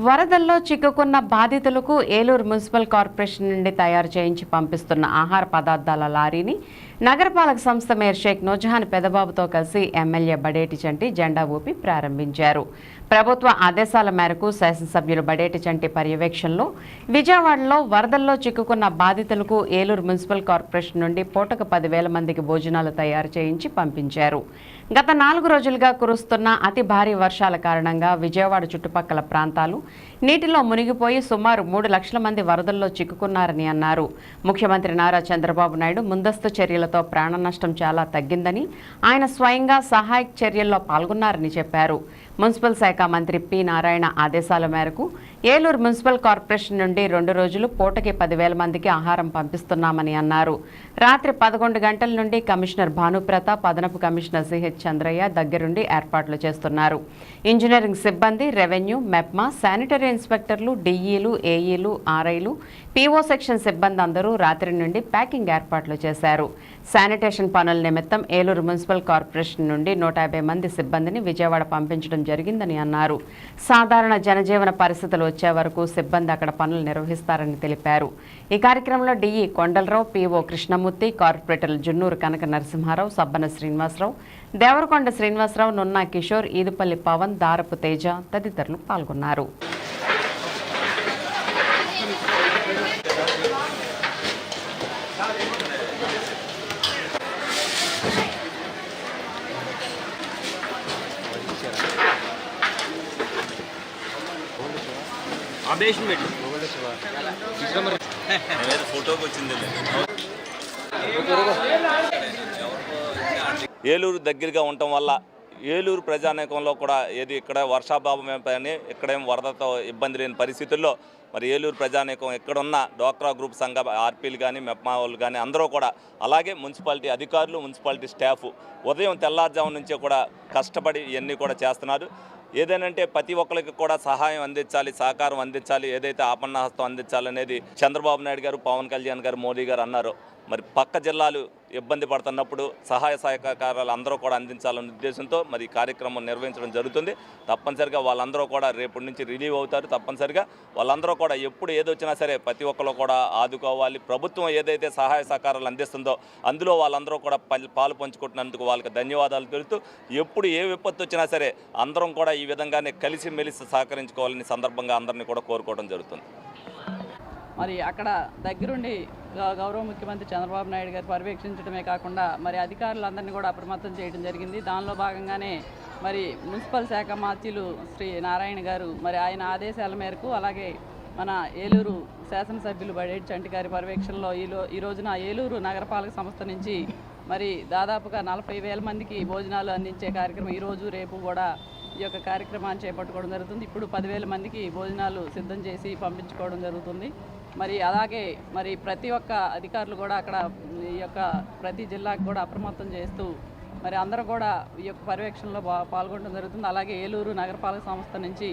వరదల్లో చిక్కుకున్న బాధితులకు ఏలూరు మున్సిపల్ కార్పొరేషన్ నుండి తయారు చేయించి పంపిస్తున్న ఆహార పదార్థాల లారీని నగరపాలక సంస్థ మేయర్ షేక్ నూజహాన్ పెదబాబుతో కలిసి ఎమ్మెల్యే బడేటి చంటి జెండా ఊపి ప్రారంభించారు. ప్రభుత్వ ఆదేశాల మేరకు శాసనసభ్యులు బడేటి చంటి పర్యవేక్షణలో విజయవాడలో వరదల్లో చిక్కుకున్న బాధితులకు ఏలూరు మున్సిపల్ కార్పొరేషన్ నుండి పూటకు పదివేల మందికి భోజనాలు తయారు చేయించి పంపించారు. గత నాలుగు రోజులుగా కురుస్తున్న అతి భారీ వర్షాల కారణంగా విజయవాడ చుట్టుపక్కల ప్రాంతాలు నీటిలో మునిగిపోయి సుమారు మూడు లక్షల మంది వరదల్లో చిక్కుకున్నారని అన్నారు. ముఖ్యమంత్రి నారా చంద్రబాబు నాయుడు ముందస్తు చర్యలతో ప్రాణ నష్టం చాలా తగ్గిందని ఆయన స్వయంగా సహాయక చర్యల్లో పాల్గొన్నారని చెప్పారు. మున్సిపల్ శాఖ మంత్రి పి. నారాయణ ఆదేశాల మేరకు ఏలూరు మున్సిపల్ కార్పొరేషన్ నుండి రెండు రోజులు పూటకి పదివేల మందికి ఆహారం పంపిస్తున్నామని అన్నారు. రాత్రి పదకొండు గంటల నుండి కమిషనర్ భానుప్రతాప్ అదనపు కమిషనర్ సిహెచ్ చంద్రయ్య దగ్గరుండి ఏర్పాట్లు చేస్తున్నారు. ఇంజనీరింగ్ సిబ్బంది రెవెన్యూ మెప్మా శానిటరీ ఇన్స్పెక్టర్లు డిఈలు ఏఈలు ఆర్ఐలు పీఓ సెక్షన్ సిబ్బంది అందరూ రాత్రి నుండి ప్యాకింగ్ ఏర్పాట్లు చేశారు. శానిటేషన్ పనుల నిమిత్తం ఏలూరు మున్సిపల్ కార్పొరేషన్ నుండి నూట యాభై మంది సిబ్బందిని విజయవాడ పంపించడం జరిగిందని అన్నారు. సాధారణ జనజీవన పరిస్థితులు వచ్చే వరకు సిబ్బంది అక్కడ పనులు నిర్వహిస్తారని తెలిపారు. ఈ కార్యక్రమంలో డిఈ కొండలరావు పిఓ కృష్ణమూర్తి కార్పొరేటర్లు జున్నూరు కనక నరసింహారావు సబ్బన శ్రీనివాసరావు దేవరకొండ శ్రీనివాసరావు నున్నా కిషోర్ ఈదుపల్లి పవన్ దారపు తేజ తదితరులు పాల్గొన్నారు. అబేషన్ పెట్టు. ఫోటోకి వచ్చింది ఏలూరు దగ్గరగా ఉండటం వల్ల ఏలూరు ప్రజానీకంలో కూడా ఏది ఇక్కడ వర్షాభావం అని ఇక్కడేం వరదతో ఇబ్బంది లేని పరిస్థితుల్లో మరి ఏలూరు ప్రజానీకం ఎక్కడున్న డోక్రా గ్రూప్ సంఘ ఆర్పీలు కానీ మెప్మావులు వాళ్ళు కానీ అందరూ కూడా అలాగే మున్సిపాలిటీ అధికారులు మున్సిపాలిటీ స్టాఫ్ ఉదయం తెల్లారుజాము నుంచే కూడా కష్టపడి ఇవన్నీ కూడా చేస్తున్నారు. ఏదేనంటే ప్రతి ఒక్కరికి కూడా సహాయం అందించాలి సహకారం అందించాలి ఏదైతే ఆపన్నహస్తం అందించాలనేది చంద్రబాబు నాయుడు గారు పవన్ కళ్యాణ్ గారు మోదీ గారు అన్నారు. మరి పక్క జిల్లాలు ఇబ్బంది పడుతున్నప్పుడు సహాయ సహకారాలు అందరూ కూడా అందించాలనే ఉద్దేశంతో మరి కార్యక్రమం నిర్వహించడం జరుగుతుంది. తప్పనిసరిగా వాళ్ళందరూ కూడా రేపటి నుంచి రిలీవ్ అవుతారు. తప్పనిసరిగా వాళ్ళందరూ కూడా ఎప్పుడు ఏదొచ్చినా సరే ప్రతి ఒక్కరు కూడా ఆదుకోవాలి. ప్రభుత్వం ఏదైతే సహాయ సహకారాలు అందిస్తుందో అందులో వాళ్ళందరూ కూడా పాలు పంచుకుంటున్నందుకు వాళ్ళకి ధన్యవాదాలు తెలుపుతూ ఎప్పుడు ఏ విపత్తు వచ్చినా సరే అందరం కూడా ఈ విధంగానే కలిసి మెలిసి సహకరించుకోవాలని సందర్భంగా అందరినీ కూడా కోరుకోవడం జరుగుతుంది. మరి అక్కడ దగ్గరుండి గ- గౌరవ ముఖ్యమంత్రి చంద్రబాబు నాయుడు గారు పర్యవేక్షించడమే కాకుండా మరి అధికారులందరినీ కూడా అప్రమత్తం చేయడం జరిగింది. దానిలో భాగంగానే మరి మున్సిపల్ శాఖ మాత్యులు శ్రీ నారాయణ గారు మరి ఆయన ఆదేశాల మేరకు అలాగే మన ఏలూరు శాసనసభ్యులు బడేటి చంటి గారి పర్యవేక్షణలో ఈలో ఈ రోజున ఏలూరు నగరపాలక సంస్థ నుంచి మరి దాదాపుగా నలభై వేల మందికి భోజనాలు అందించే కార్యక్రమం ఈరోజు రేపు కూడా ఈ యొక్క కార్యక్రమాన్ని చేపట్టుకోవడం జరుగుతుంది. ఇప్పుడు పదివేల మందికి భోజనాలు సిద్ధం చేసి పంపించుకోవడం జరుగుతుంది. మరి అలాగే మరి ప్రతి ఒక్క అధికారులు కూడా అక్కడ ఈ యొక్క ప్రతి జిల్లాకు కూడా అప్రమత్తం చేస్తూ మరి అందరూ కూడా ఈ యొక్క పర్యవేక్షణలో పాల్గొనడం జరుగుతుంది. అలాగే ఏలూరు నగరపాలక సంస్థ నుంచి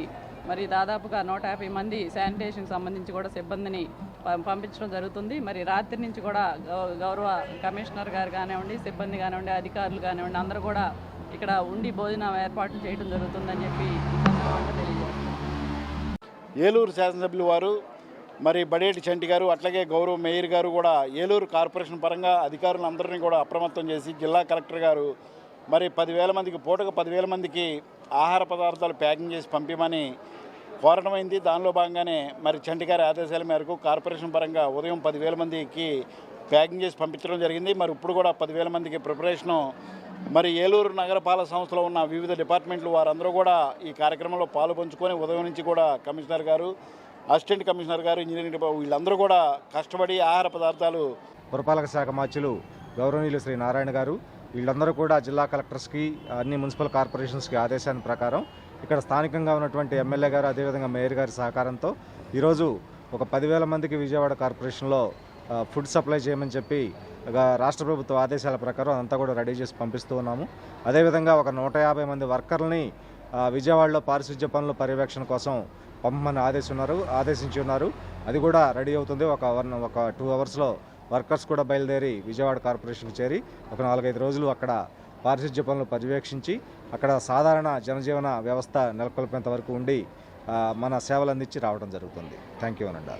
మరి దాదాపుగా నూట యాభై మంది శానిటేషన్కి సంబంధించి కూడా సిబ్బందిని పం- పంపించడం జరుగుతుంది. మరి రాత్రి నుంచి కూడా గౌ- గౌరవ కమిషనర్ గారు కానివ్వండి సిబ్బంది కానివ్వండి అధికారులు కానివ్వండి అందరూ కూడా ఇక్కడ ఉండి భోజనం ఏర్పాట్లు చేయడం జరుగుతుందని చెప్పి ఏలూరు శాసనసభ్యులు వారు మరి బడేటి చంటి గారు అట్లాగే గౌరవ మేయర్ గారు కూడా ఏలూరు కార్పొరేషన్ పరంగా అధికారులందరినీ కూడా అప్రమత్తం చేసి జిల్లా కలెక్టర్ గారు మరి పదివేల మందికి పూటకు పదివేల మందికి ఆహార పదార్థాలు ప్యాకింగ్ చేసి పంపించమని కోరడమైంది దానిలో భాగంగానే మరి చంటి గారి ఆదేశాల మేరకు కార్పొరేషన్ పరంగా ఉదయం పదివేల మందికి ప్యాకింగ్ చేసి పంపించడం జరిగింది. మరి ఇప్పుడు కూడా పదివేల మందికి ప్రిపరేషను మరి ఏలూరు నగరపాలక సంస్థలో ఉన్న వివిధ డిపార్ట్మెంట్లు వారందరూ కూడా ఈ కార్యక్రమంలో పాలు పంచుకొని ఉదయం నుంచి కూడా కమిషనర్ గారు అసిస్టెంట్ కమిషనర్ గారు ఇంజనీరింగ్ డిపార్ట్మెంట్ వీళ్ళందరూ కూడా కష్టపడి ఆహార పదార్థాలు పురపాలక శాఖ మార్చులు గౌరవనీయులు శ్రీ నారాయణ గారు వీళ్ళందరూ కూడా జిల్లా కలెక్టర్స్కి అన్ని మున్సిపల్ కార్పొరేషన్స్కి ఆదేశాన్ని ప్రకారం ఇక్కడ స్థానికంగా ఉన్నటువంటి ఎమ్మెల్యే గారు అదేవిధంగా మేయర్ గారి సహకారంతో ఈరోజు ఒక పదివేల మందికి విజయవాడ కార్పొరేషన్లో ఫుడ్ సప్లై చేయమని చెప్పి రాష్ట్ర ప్రభుత్వ ఆదేశాల ప్రకారం అంతా కూడా రెడీ చేసి పంపిస్తూ ఉన్నాము. అదేవిధంగా ఒక నూట యాభై మంది వర్కర్లని విజయవాడలో పారిశుధ్య పనుల పర్యవేక్షణ కోసం పంపమని ఆదేశించున్నారు ఆదేశించి ఉన్నారు. అది కూడా రెడీ అవుతుంది. ఒక వన్ ఒక టూ అవర్స్లో వర్కర్స్ కూడా బయలుదేరి విజయవాడ కార్పొరేషన్కి చేరి ఒక నాలుగైదు రోజులు అక్కడ పారిశుధ్య పనులు పర్యవేక్షించి అక్కడ సాధారణ జనజీవన వ్యవస్థ నెలకొల్పేంత వరకు ఉండి మన సేవలు అందించి రావడం జరుగుతుంది. థ్యాంక్ యూ అనండి